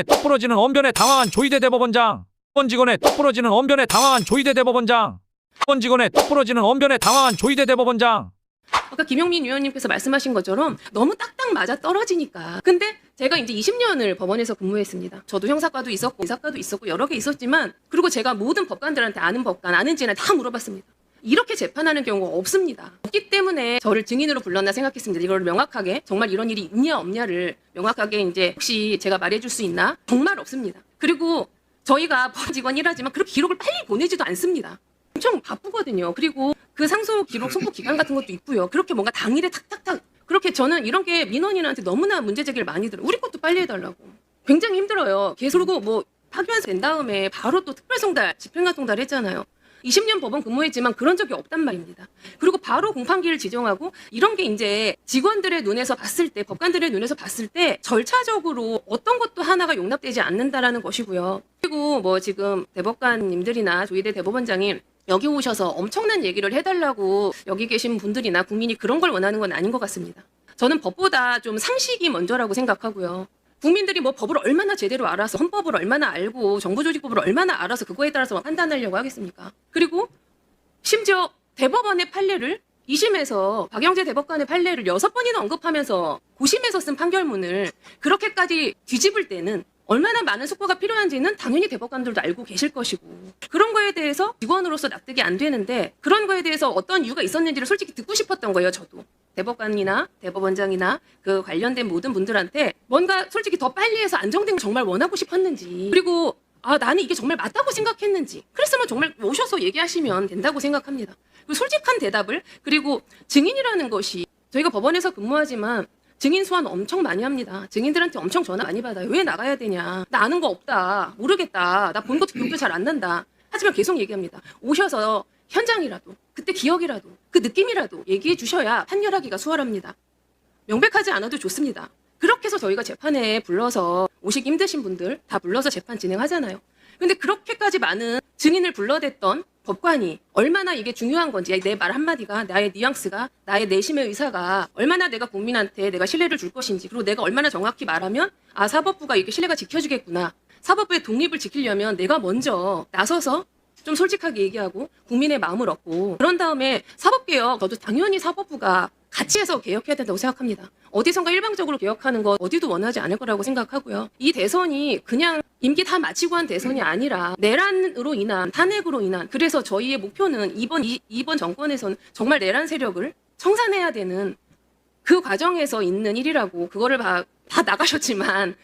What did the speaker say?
뚝 부러지는 언변에 당황한 조희대 대법원장. 원 직원의 뚝 부러지는 언변에 당황한 조희대 대법원장. 원 직원의 뚝 부러지는 언변에 당황한 조희대 대법원장. 아까 김용민 위원님께서 말씀하신 것처럼 너무 딱딱 맞아 떨어지니까. 근데 제가 이제 20년을 법원에서 근무했습니다. 저도 형사과도 있었고 이사과도 있었고 여러 개 있었지만 그리고 제가 모든 법관들한테 아는 법관 아는 지나 다 물어봤습니다. 이렇게 재판하는 경우가 없습니다. 없기 때문에 저를 증인으로 불렀나 생각했습니다. 이걸 명확하게 정말 이런 일이 있냐 없냐를 명확하게 이제 혹시 제가 말해줄 수 있나 정말 없습니다. 그리고 저희가 법 직원이라지만 그렇게 기록을 빨리 보내지도 않습니다. 엄청 바쁘거든요. 그리고 그 상소 기록 송부 기간 같은 것도 있고요. 그렇게 뭔가 당일에 탁탁탁 그렇게 저는 이런 게 민원인한테 너무나 문제 제기를 많이 들어요. 우리 것도 빨리 해달라고. 굉장히 힘들어요. 계속 그리고 뭐 파기환수 된 다음에 바로 또 특별송달, 집행가송달 했잖아요. 20년 법원 근무했지만 그런 적이 없단 말입니다. 그리고 바로 공판기를 지정하고 이런 게 이제 직원들의 눈에서 봤을 때, 법관들의 눈에서 봤을 때 절차적으로 어떤 것도 하나가 용납되지 않는다라는 것이고요. 그리고 뭐 지금 대법관님들이나 조희대 대법원장이 여기 오셔서 엄청난 얘기를 해달라고 여기 계신 분들이나 국민이 그런 걸 원하는 건 아닌 것 같습니다. 저는 법보다 좀 상식이 먼저라고 생각하고요. 국민들이 뭐 법을 얼마나 제대로 알아서 헌법을 얼마나 알고 정부조직법을 얼마나 알아서 그거에 따라서 판단하려고 하겠습니까? 그리고 심지어 대법원의 판례를 2심에서 박영재 대법관의 판례를 여섯 번이나 언급하면서 고심에서 쓴 판결문을 그렇게까지 뒤집을 때는 얼마나 많은 숙고가 필요한지는 당연히 대법관들도 알고 계실 것이고 그런 거에 대해서 직원으로서 납득이 안 되는데 그런 거에 대해서 어떤 이유가 있었는지를 솔직히 듣고 싶었던 거예요 저도. 대법관이나 대법원장이나 그 관련된 모든 분들한테 뭔가 솔직히 더 빨리 해서 안정된 걸 정말 원하고 싶었는지 그리고 아 나는 이게 정말 맞다고 생각했는지 그랬으면 정말 오셔서 얘기하시면 된다고 생각합니다. 그 솔직한 대답을 그리고 증인이라는 것이 저희가 법원에서 근무하지만 증인 소환 엄청 많이 합니다. 증인들한테 엄청 전화 많이 받아요. 왜 나가야 되냐? 나 아는 거 없다. 모르겠다. 나 본 것도 기억도 잘 안 난다. 하지만 계속 얘기합니다. 오셔서 현장이라도 그때 기억이라도 그 느낌이라도 얘기해 주셔야 판결하기가 수월합니다. 명백하지 않아도 좋습니다. 그렇게 해서 저희가 재판에 불러서 오시기 힘드신 분들 다 불러서 재판 진행하잖아요. 근데 그렇게까지 많은 증인을 불러댔던 법관이 얼마나 이게 중요한 건지 내 말 한마디가 나의 뉘앙스가 나의 내심의 의사가 얼마나 내가 국민한테 내가 신뢰를 줄 것인지 그리고 내가 얼마나 정확히 말하면 아 사법부가 이렇게 신뢰가 지켜주겠구나. 사법부의 독립을 지키려면 내가 먼저 나서서 좀 솔직하게 얘기하고 국민의 마음을 얻고 그런 다음에 사법개혁 저도 당연히 사법부가 같이 해서 개혁해야 된다고 생각합니다. 어디선가 일방적으로 개혁하는 거 어디도 원하지 않을 거라고 생각하고요. 이 대선이 그냥 임기 다 마치고 한 대선이 아니라 내란으로 인한 탄핵으로 인한 그래서 저희의 목표는 이번 이, 이번 정권에서는 정말 내란 세력을 청산해야 되는 그 과정에서 있는 일이라고 그거를 다, 다 나가셨지만